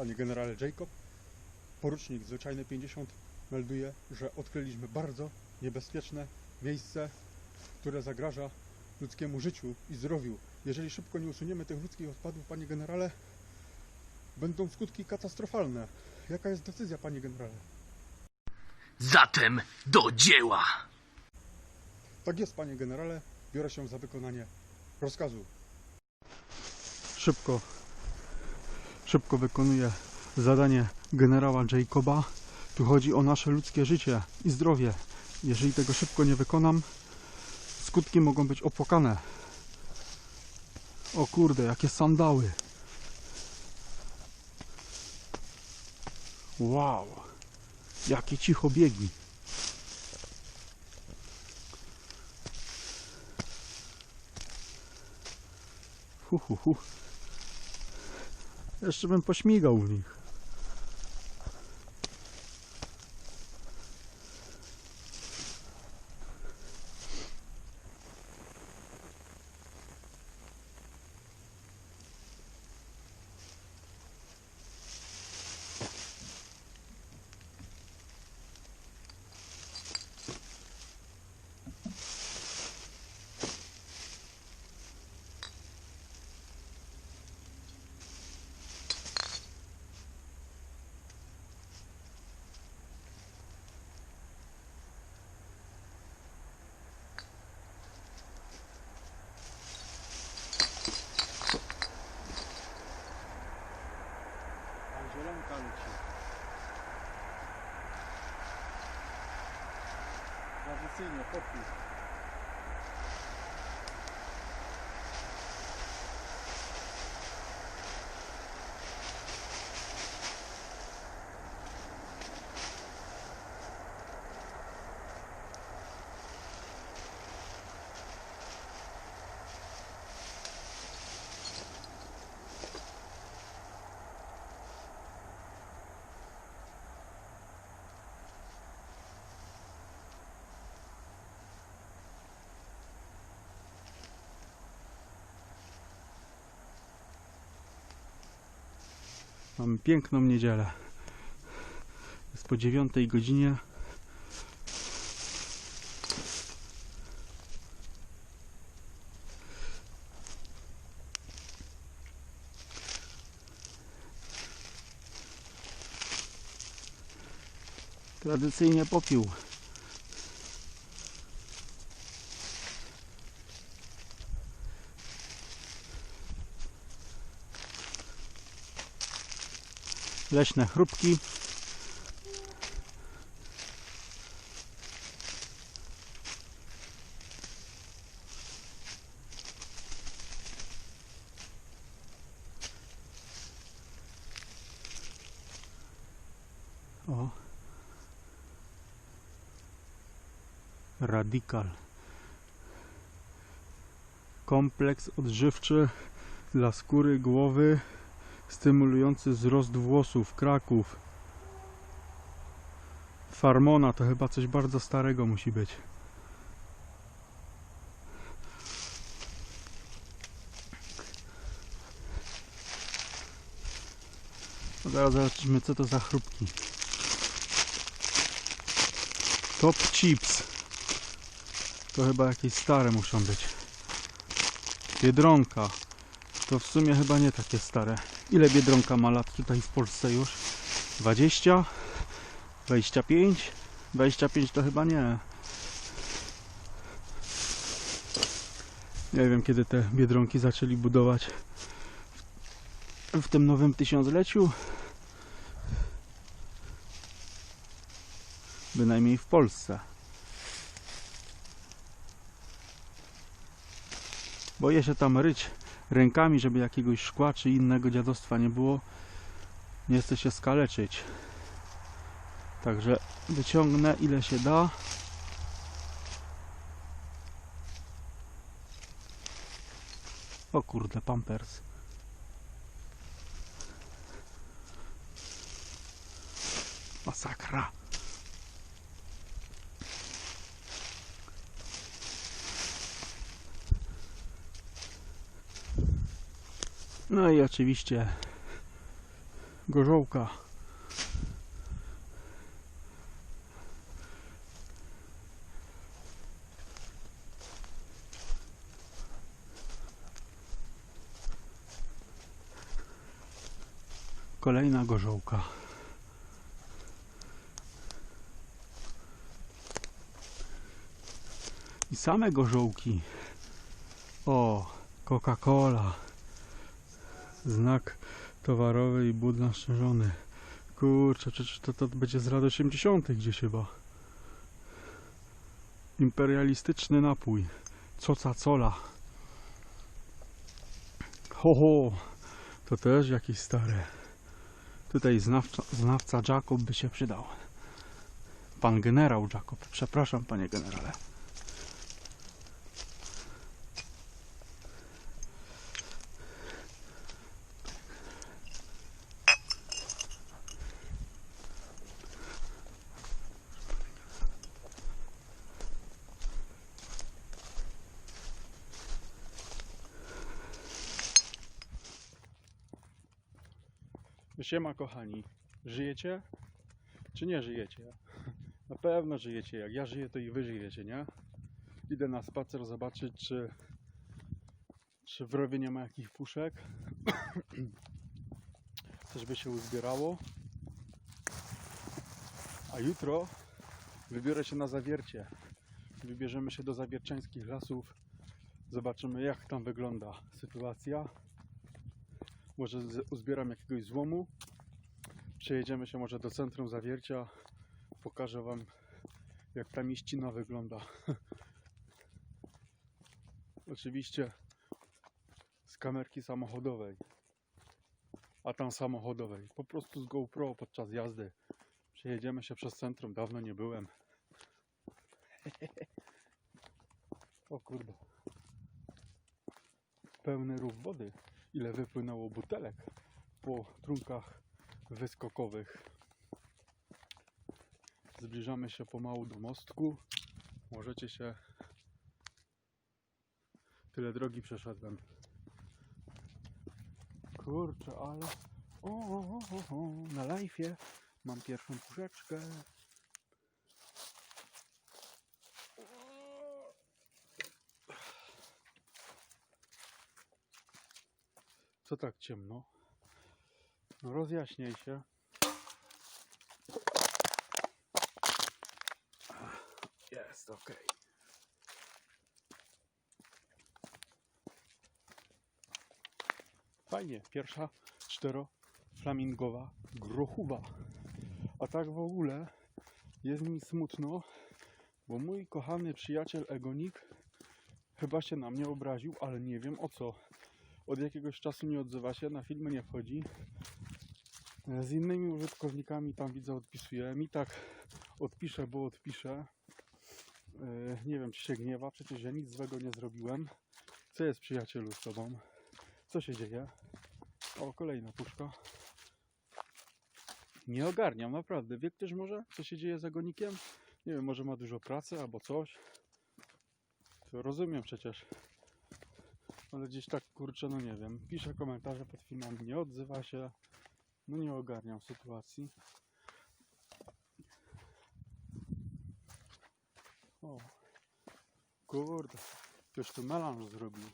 Panie generale Jacob, porucznik zwyczajny 50 melduje, że odkryliśmy bardzo niebezpieczne miejsce, które zagraża ludzkiemu życiu i zdrowiu. Jeżeli szybko nie usuniemy tych ludzkich odpadów, panie generale, będą skutki katastrofalne. Jaka jest decyzja, panie generale? Zatem do dzieła! Tak jest, panie generale. Biorę się za wykonanie rozkazu. Szybko, szybko wykonuję zadanie generała Jacoba. Tu chodzi o nasze ludzkie życie i zdrowie. Jeżeli tego szybko nie wykonam, skutki mogą być opłakane. O kurde, jakie sandały. Wow, jakie cicho biegi. Hu, hu, hu. Jeszcze bym pośmigał w nich. チームのトップ Mamy piękną niedzielę. Jest po dziewiątej godzinie. Tradycyjnie popiół. Leśne chrupki. O. Radikal. Kompleks odżywczy dla skóry głowy stymulujący wzrost włosów, kraków. Farmona to chyba coś bardzo starego musi być. No Zaraz zobaczymy co to za chrupki. Top chips. To chyba jakieś stare muszą być. Biedronka. To w sumie chyba nie takie stare. Ile Biedronka ma lat tutaj w Polsce już? 20? 25? 25 to chyba nie. Nie wiem kiedy te Biedronki zaczęli budować w, tym nowym tysiącleciu. Bynajmniej w Polsce. Boję się tam ryć rękami, żeby jakiegoś szkła czy innego dziadostwa nie było. Nie chcę się skaleczyć. Także wyciągnę ile się da. O kurde, pampers. Masakra. No i oczywiście gorzołka. Kolejna gorzołka. I same gorzołki. O, Coca-Cola. Znak towarowy i bud nastrzeżony. Kurczę, przecież to, to będzie z lat 80. gdzieś chyba. Imperialistyczny napój. Coca cola. Ho, ho. To też jakieś stare. Tutaj znawca, znawca Jacob by się przydał. Pan generał Jacob. Przepraszam, panie generale. Siema kochani, żyjecie? Czy nie żyjecie? Na pewno żyjecie, jak ja żyję to i wy żyjecie, nie? Idę na spacer zobaczyć czy, czy w rowie nie ma jakichś puszek. Coś by się uzbierało. A jutro wybiorę się na zawiercie. Wybierzemy się do zawierczańskich lasów. Zobaczymy jak tam wygląda sytuacja może uzbieram jakiegoś złomu. Przejedziemy się może do centrum zawiercia. Pokażę Wam, jak ta mieścina wygląda. Oczywiście z kamerki samochodowej, a tam samochodowej. Po prostu z GoPro podczas jazdy. Przejedziemy się przez centrum. Dawno nie byłem. o kurde. Pełny ruch wody ile wypłynęło butelek po trunkach wyskokowych. Zbliżamy się pomału do mostku. Możecie się. Tyle drogi przeszedłem. Kurczę, ale. O, o, o, o, na lajfie mam pierwszą puszeczkę. Co tak ciemno? No rozjaśniaj się. Jest, ok. Fajnie, pierwsza czteroflamingowa grochuwa. A tak w ogóle jest mi smutno, bo mój kochany przyjaciel Egonik chyba się na mnie obraził, ale nie wiem o co od jakiegoś czasu nie odzywa się, na filmy nie wchodzi. E, Z innymi użytkownikami tam widzę odpisuje. Mi tak odpiszę, bo odpiszę. E, Nie wiem, czy się gniewa, przecież ja nic złego nie zrobiłem. Co jest przyjacielu z tobą? Co się dzieje? O, kolejna puszka. Nie ogarniam, naprawdę. Wie ktoś może, co się dzieje z agonikiem? Nie wiem, może ma dużo pracy albo coś. To rozumiem przecież. Ale gdzieś tak kurczę, no nie wiem. Pisze komentarze pod filmami, nie odzywa się. No nie ogarniam sytuacji. O. Kurde. Ktoś tu melanż zrobił.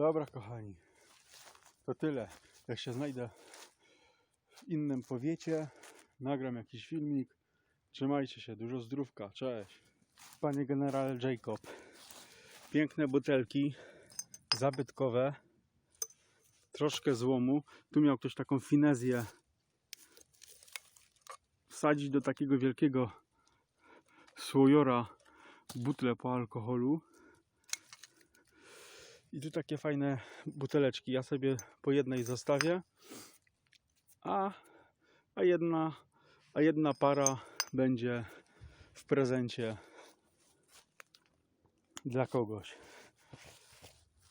Dobra, kochani. To tyle. Jak się znajdę w innym powiecie, nagram jakiś filmik. Trzymajcie się, dużo zdrówka. Cześć. Panie generale Jacob. Piękne butelki zabytkowe. Troszkę złomu. Tu miał ktoś taką finezję wsadzić do takiego wielkiego słojora butle po alkoholu. I tu takie fajne buteleczki. Ja sobie po jednej zostawię, a, a, jedna, a jedna para będzie w prezencie dla kogoś.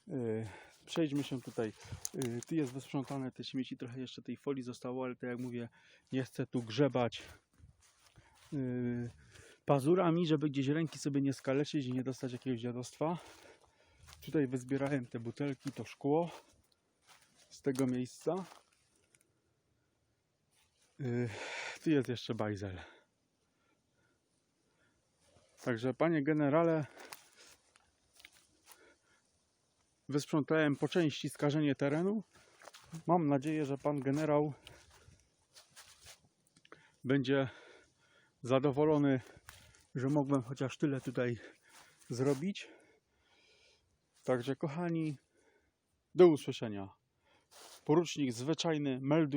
Yy, Przejdźmy się tutaj. Yy, Tu jest wysprzątane te śmieci, trochę jeszcze tej folii zostało, ale tak jak mówię, nie chcę tu grzebać yy, pazurami, żeby gdzieś ręki sobie nie skaleczyć i nie dostać jakiegoś dziadostwa. Tutaj wyzbierałem te butelki, to szkło z tego miejsca. Yy, Tu jest jeszcze bajzel. Także panie generale, wysprzątałem po części skażenie terenu. Mam nadzieję, że pan generał będzie zadowolony, że mogłem chociaż tyle tutaj zrobić. Także kochani, do usłyszenia. Porucznik zwyczajny melduje